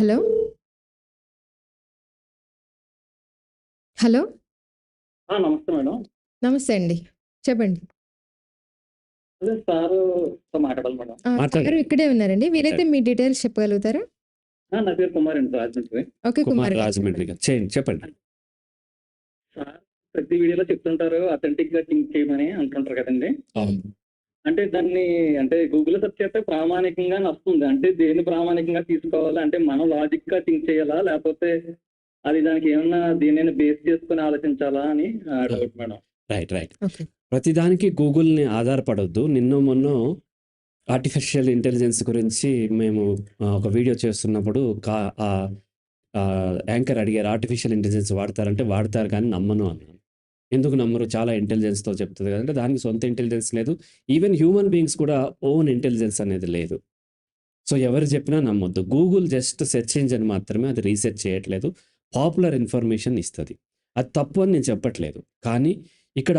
Hello? Hello? ఆ! నమస్తే madam. నమస్తే అండి. చెప్పండి. అదే సారుతో మాట్లాడాలి మేడం. ఆ! మాట్లాడండి. సారు ఇక్కడే ఉన్నారండి. వీలైతే మాట్లాడండి. మీ డీటెయిల్స్ చెప్పగలుగుతారా? ఆ! నా పేరు కుమార్ అండి రాజమండ్రి. ఓకే. కుమార్ కుమార్ గారు రాజమండ్రి. గారు. చేయండి చెప్పండి. సార్ ప్రతి వీడియోలో చెప్తుంటారు అథెంటిక్‌గా థింక్ చేయమని అంటుంటారు కదండీ! అవును. అంటే దాన్ని అంటే గూగుల్‌లో సెర్చ్ చేస్తే ప్రామాణికంగానే వస్తుంది. అంటే దేన్ని ప్రామాణికంగా తీసుకోవాలి? అంటే మనం లాజిక్‌గా థింక్ చేయాలా? లేకపోతే అది దానికి ఏమన్నా దేన్నైనా బేస్ చేసుకొని ఆలోచించాలా అని doubt madam. Right. Right. Okay. ప్రతిదానికి గూగుల్‌ని ఆధారపడొద్దు. నిన్నో మొన్నో ఆర్టిఫిషియల్ ఇంటెలిజెన్స్ గురించి మేము ఒక వీడియో చేస్తున్నప్పుడు కా యాంకర్ అడిగారు ఆర్టిఫిషియల్ ఇంటెలిజెన్స్ వాడతారంటే వాడతారు కానీ నమ్మను అన్నాను. ఎందుకు నమ్మరు? చాలా ఇంటెలిజెన్స్‌తో చెప్తుంది కదంటే దానికి సొంత ఇంటెలిజెన్స్ లేదు. ఈవెన్ హ్యూమన్ బీయింగ్స్ కూడా ఓన్ ఇంటెలిజెన్స్ అనేది లేదు. సో ఎవరు చెప్పినా నమ్మొద్దు. గూగుల్ జస్ట్ సెర్చ్ ఇంజిన్ మాత్రమే అది రీసెర్చ్ చేయట్లేదు. పాపులర్ ఇన్ఫర్మేషన్ ఇస్తుంది అది తప్పు అని నేను చెప్పట్లేదు. కానీ ఇక్కడ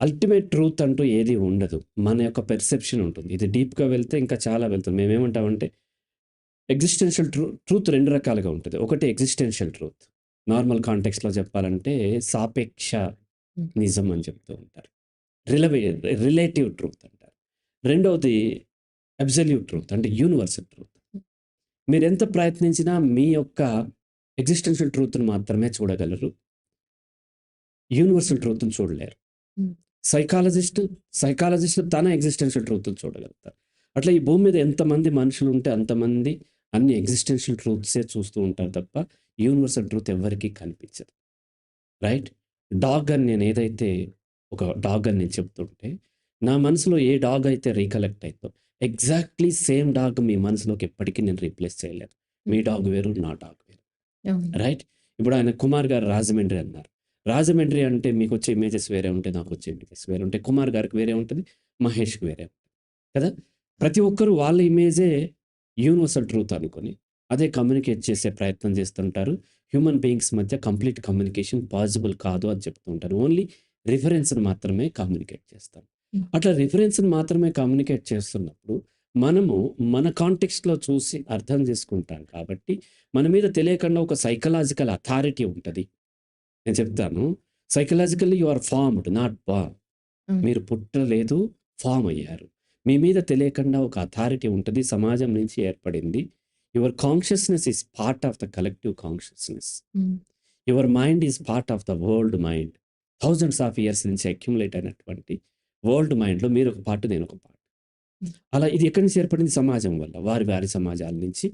అల్టిమేట్ ట్రూత్ అంటూ ఏది ఉండదు. మన యొక్క పెర్సెప్షన్ ఉంటుంది. ఇది డీప్‌గా వెళ్తే ఇంకా చాలా వెళ్తుంది. మేమేమంటామంటే ఎగ్జిస్టెన్షియల్ ట్రూ ట్రూత్ రెండు రకాలుగా ఉంటుంది ఒకటి ఎగ్జిస్టెన్షియల్ ట్రూత్. నార్మల్ కాంటెక్స్ట్‌లో చెప్పాలంటే సాపేక్ష. నిజం అని చెప్తూ ఉంటారు. రిలవే రిలేటివ్ ట్రూత్ అంటారు. రెండోది అబ్సల్యూట్ ట్రూత్ అంటే యూనివర్సల్ ట్రూత్. హ్మ్. మీరెంత ప్రయత్నించినా మీ యొక్క ఎగ్జిస్టెన్షియల్ ట్రూత్‌ని మాత్రమే చూడగలరు. యూనివర్సల్ ట్రూత్‌ని చూడలేరు. సైకాలజిస్ట్, సైకాలజిస్ట్ తన ఎగ్జిస్టెన్షియల్ ట్రూత్‌ని చూడగలుగుతారు. అట్లా ఈ భూమి మీద ఎంతమంది మనుషులు ఉంటే అంతమంది అన్ని ఎగ్జిస్టెన్షియల్ ట్రూత్సే చూస్తూ ఉంటారు తప్ప యూనివర్సల్ ట్రూత్ ఎవ్వరికీ కనిపించదు. రైట్? డాగ్ అని నేను ఏదైతే ఒక డాగ్ అని నేను చెప్తుంటే నా మనసులో ఏ డాగ్ అయితే రీకలెక్ట్ అయిందో ఎగ్జాక్ట్‌లీ సేమ్ డాగ్ మీ మనసులోకి ఎప్పటికీ నేను రీప్లేస్ చేయలేను. మీ హ్మ్. డాగ్ వేరు. నా డాగ్ వేరు. రైట్? ఇప్పుడు ఆయన కుమార్ గారు రాజమండ్రి అన్నారు. రాజమండ్రి అంటే మీకొచ్చే ఇమేజెస్ వేరే ఉంటాయి. నాకొచ్చే ఇమేజెస్ వేరే ఉంటాయి. కుమార్ గారికి వేరే ఉంటది. మహేష్‌కి వేరే ఉంటది. కదా! ప్రతి ఒక్కరు వాళ్ళ ఇమేజే యూనివర్సల్ ట్రూత్ అనుకోని అదే కమ్యూనికేట్ చేసే ప్రయత్నం చేస్తుంటారు. హ్యూమన్ బీయింగ్స్ మధ్య కంప్లీట్ కమ్యూనికేషన్ పాసిబుల్ కాదు అని చెప్తూ ఉంటారు. ఓన్లీ రిఫరెన్స్‌ని మాత్రమే కమ్యూనికేట్ చేస్తాం. హ్మ్. అట్లా రిఫరెన్స్‌ని మాత్రమే కమ్యూనికేట్ చేస్తున్నప్పుడు మనము మన కాంటెక్స్ట్‌లో చూసి అర్థం చేసుకుంటాం కాబట్టి మన మీద తెలియకుండా ఒక సైకలాజికల్ అథారిటీ ఉంటది. నేను చెప్తాను. Psychologically you are formed not born. మీరు పుట్టలేదు. ఫార్మ్ అయ్యారు. మీ మీద తెలియకుండా ఒక అథారిటీ ఉంటది. సమాజం నుంచి ఏర్పడింది. Your consciousness is part of the collective consciousness. Your mind is part of the world mind. Thousands of years నుంచి అక్యుములేట్ అయినటువంటి వరల్డ్ మైండ్‌లో మీరు ఒక పార్ట్. నేను ఒక పార్ట్. హ్మ్. అలా ఇది ఎక్కడి నుంచి ఏర్పడింది? సమాజం వల్ల. వారి వారి సమాజాల నుంచి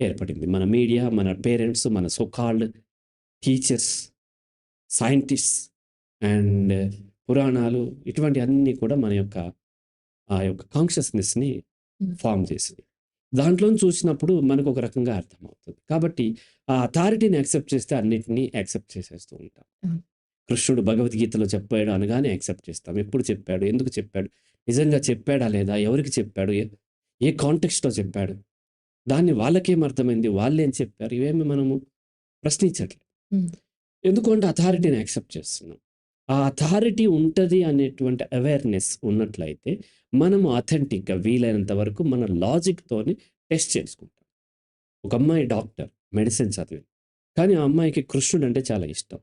ఏర్పడింది. మన మీడియా, మన పేరెంట్స్, మన so called teachers, scientists and పురాణాలు ఇటువంటి అన్నీ కూడా మన యొక్క ఆ యొక్క కాన్షియస్‌నెస్‌ని హ్మ్. ఫార్మ్ దాంట్లోంచి చూసినప్పుడు మనకు ఒక రకంగా అర్థమవుతది. కాబట్టి ఆ అథారిటీని యాక్సెప్ట్ చేస్తే అన్నిటిని యాక్సెప్ట్ చేసేస్తూ ఉంటాం. కృష్ణుడు భగవద్గీతలో చెప్పాడు అనగానే యాక్సెప్ట్ చేస్తాం. ఎప్పుడు చెప్పాడు? ఎందుకు చెప్పాడు? నిజంగా చెప్పాడా లేదా? ఎవరికి చెప్పాడు? ఏ కాంటెక్స్ట్‌లో చెప్పాడు? దాన్ని వాళ్ళకేం అర్థమైంది? వాళ్ళేం చెప్పారు? ఇవేమి మనము ప్రశ్నించట్లేదు. హ్మ్. ఎందుకు అంటే అథారిటీని యాక్సెప్ట్ చేస్తున్నాం. ఆ అథారిటీ ఉంటది అనేటువంటి అవేర్‌నెస్ ఉన్నట్లయితే మనము అథెంటిక్‌గా వీలైనంత వరకు మన లాజిక్‌తోని టెస్ట్ చేసుకుంటాం. ఒక అమ్మాయి డాక్టర్ మెడిసిన్ చదివింది. కానీ ఆ అమ్మాయికి కృష్ణుడు అంటే చాలా ఇష్టం.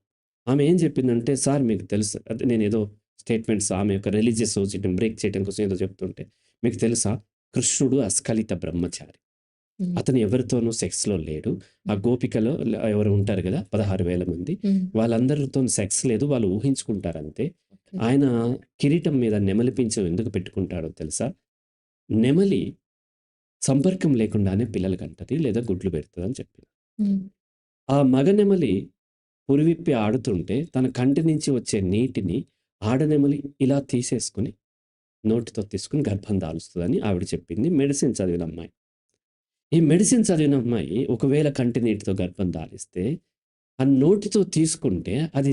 ఆమె ఏం చెప్పిందంటే సార్ మీకు తెలుసా నేను నేనేదో స్టేట్మెంట్స్ ఆమె యొక్క రిలీజియస్ చేయడం బ్రేక్ చేయడం కోసం ఏదో చెప్తుంటే మీకు తెలుసా కృష్ణుడు అస్ఖలిత బ్రహ్మచారి. అతను ఎవరితోనూ సెక్స్‌లో లేడు. ఆ గోపికలో ఎవరో ఉంటారు కదా! 16,000 మంది. హ్మ్. వాళ్ళందరితోని సెక్స్ లేదు. వాళ్ళు ఊహించుకుంటారంతే. ఓకే. ఆయన కిరీటం మీద నెమలి పించం ఎందుకు పెట్టుకుంటాడో తెలుసా? నెమలి సంపర్కం లేకుండానే పిల్లలు కంటది లేదా గుడ్లు పెడతదని చెప్పింది. హ్మ్. ఆ మగ నెమలి పురివిప్పి ఆడుతుంటే తన కంటి నుంచి వచ్చే నీటిని ఆడనెమలి ఇలా తీసేసుకొని నోటితో తీసుకొని గర్భం దాలుస్తదని ఆవిడ చెప్పింది. మెడిసిన్ చదివిన అమ్మాయి. ఈ మెడిసిన్ చదివిన అమ్మాయి ఒకవేళ కంటి నీటితో గర్భం దాలిస్తే ఆ నోటితో తీసుకుంటే అది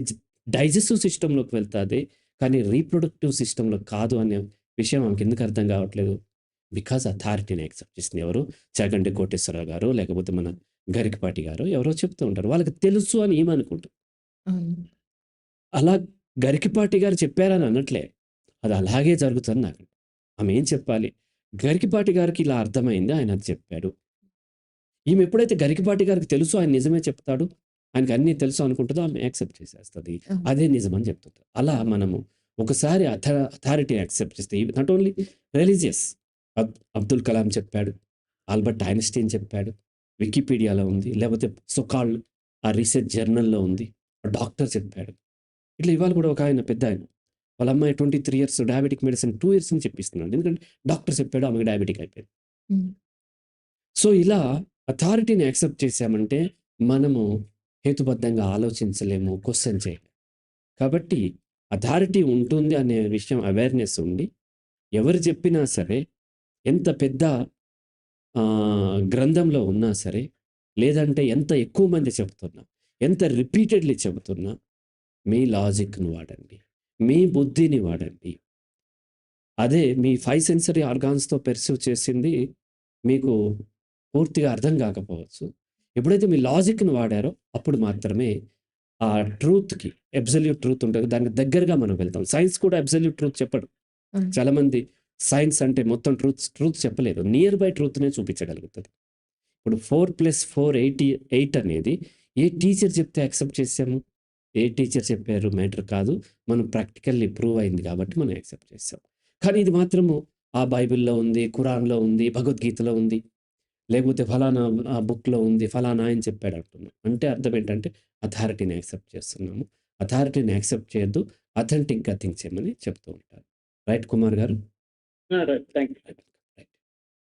డైజెస్టివ్ సిస్టమ్‌లోకి వెళ్తాది. కానీ రీప్రొడక్టివ్ సిస్టమ్‌లో కాదు అనే విషయం ఆమెకెందుకు అర్థం కావట్లేదు? బికాజ్ అథారిటీని యాక్సెప్ట్ చేసింది ఎవరు? చాగంటి కోటేశ్వరరావు గారో, లేకపోతే మన గరికపాటి గారో ఎవరో చెప్తూ ఉంటారు. వాళ్ళకి తెలుసు అని. అవును. అలా గరికపాటి గారు చెప్పారని అనట్లే. అది అలాగే జరుగుతుంది నాకు. ఆమె ఏం చెప్పాలి? గరికపాటి గారికి ఇలా అర్థమైంది. ఆయన అది చెప్పాడు. ఈమె ఎప్పుడైతే గరికపాటి గారికి తెలుసు ఆయన నిజమే చెప్తాడు ఆయనకి అన్నీ తెలుసు అనుకుంటుందో ఆమె యాక్సెప్ట్ చేసేస్తుంది. అదే నిజం అని చెప్తుంది అలా మనము ఒకసారి అథ అథారిటీ యాక్సెప్ట్ చేస్తే not only religious. Abdul Kalam చెప్పాడు ఆల్బర్ట్ ఐన్స్టీన్ చెప్పాడు వికీపీడియాలో ఉంది లేకపోతే సొకాల్ ఆ రీసెర్చ్ జర్నల్లో ఉంది డాక్టర్ చెప్పాడు. ఇట్లా ఇవాళ కూడా ఒక ఆయన పెద్ద ఆయన. వాళ్ళ అమ్మాయి twenty three years diabetic medicine two years అని చెప్పిస్తున్నాడు ఎందుకంటే డాక్టర్ చెప్పాడు ఆమెకి డయాబెటిక్ అయిపోయింది. సో ఇలా అథారిటీని యాక్సెప్ట్ చేశామంటే మనము హేతుబద్ధంగా ఆలోచించలేము క్వశ్చన్ చేయలేము. కాబట్టి అథారిటీ ఉంటుంది అనే విషయం అవేర్నెస్ ఉండి ఎవరు చెప్పినా సరే ఎంత పెద్ద గ్రంథంలో ఉన్నా సరే లేదంటే ఎంత ఎక్కువ మంది చెబుతున్నా ఎంత రిపీటెడ్లీ చెబుతున్నా మీ లాజిక్ను వాడండి మీ బుద్ధిని వాడండి. అదే మీ ఫైవ్ సెన్సరీ ఆర్గాన్స్తో పెర్సీవ్ చేసింది మీకు పూర్తిగా అర్థం కాకపోవచ్చు. ఎప్పుడైతే మీ లాజిక్ని వాడారో అప్పుడు మాత్రమే ఆ ట్రూత్కి అబ్జల్యూట్ ట్రూత్ ఉంటుంది. దానికి దగ్గరగా మనం వెళ్తాం. సైన్స్ కూడా అబ్జల్యూట్ ట్రూత్ చెప్పడు. అవును. చాలామంది సైన్స్ అంటే మొత్తం ట్రూత్ ట్రూత్ చెప్పలేదు నియర్ బై ట్రూత్నే చూపించగలుగుతుంది ఇప్పుడు four plus four eighty eight అనేది ఏ టీచర్ చెప్తే యాక్సెప్ట్ చేసాము ఏ టీచర్ చెప్పారు మ్యాటర్ కాదు. మనం ప్రాక్టికల్లీ ప్రూవ్ అయింది కాబట్టి మనం యాక్సెప్ట్ చేసాం కానీ ఇది మాత్రము ఆ బైబిల్లో ఉంది ఖురాన్లో ఉంది భగవద్గీతలో ఉంది. లేకపోతే ఫలానా ఆ బుక్లో ఉంది ఫలానా అని చెప్పాడు అంటున్నాం అంటే అర్థం ఏంటంటే అథారిటీని యాక్సెప్ట్ చేస్తున్నాము. అథారిటీని యాక్సెప్ట్ చేయొద్దు అథెంటిక్గా థింక్ చేయమని చెప్తూ ఉంటారు. రైట్ కుమార్ గారు? Thank you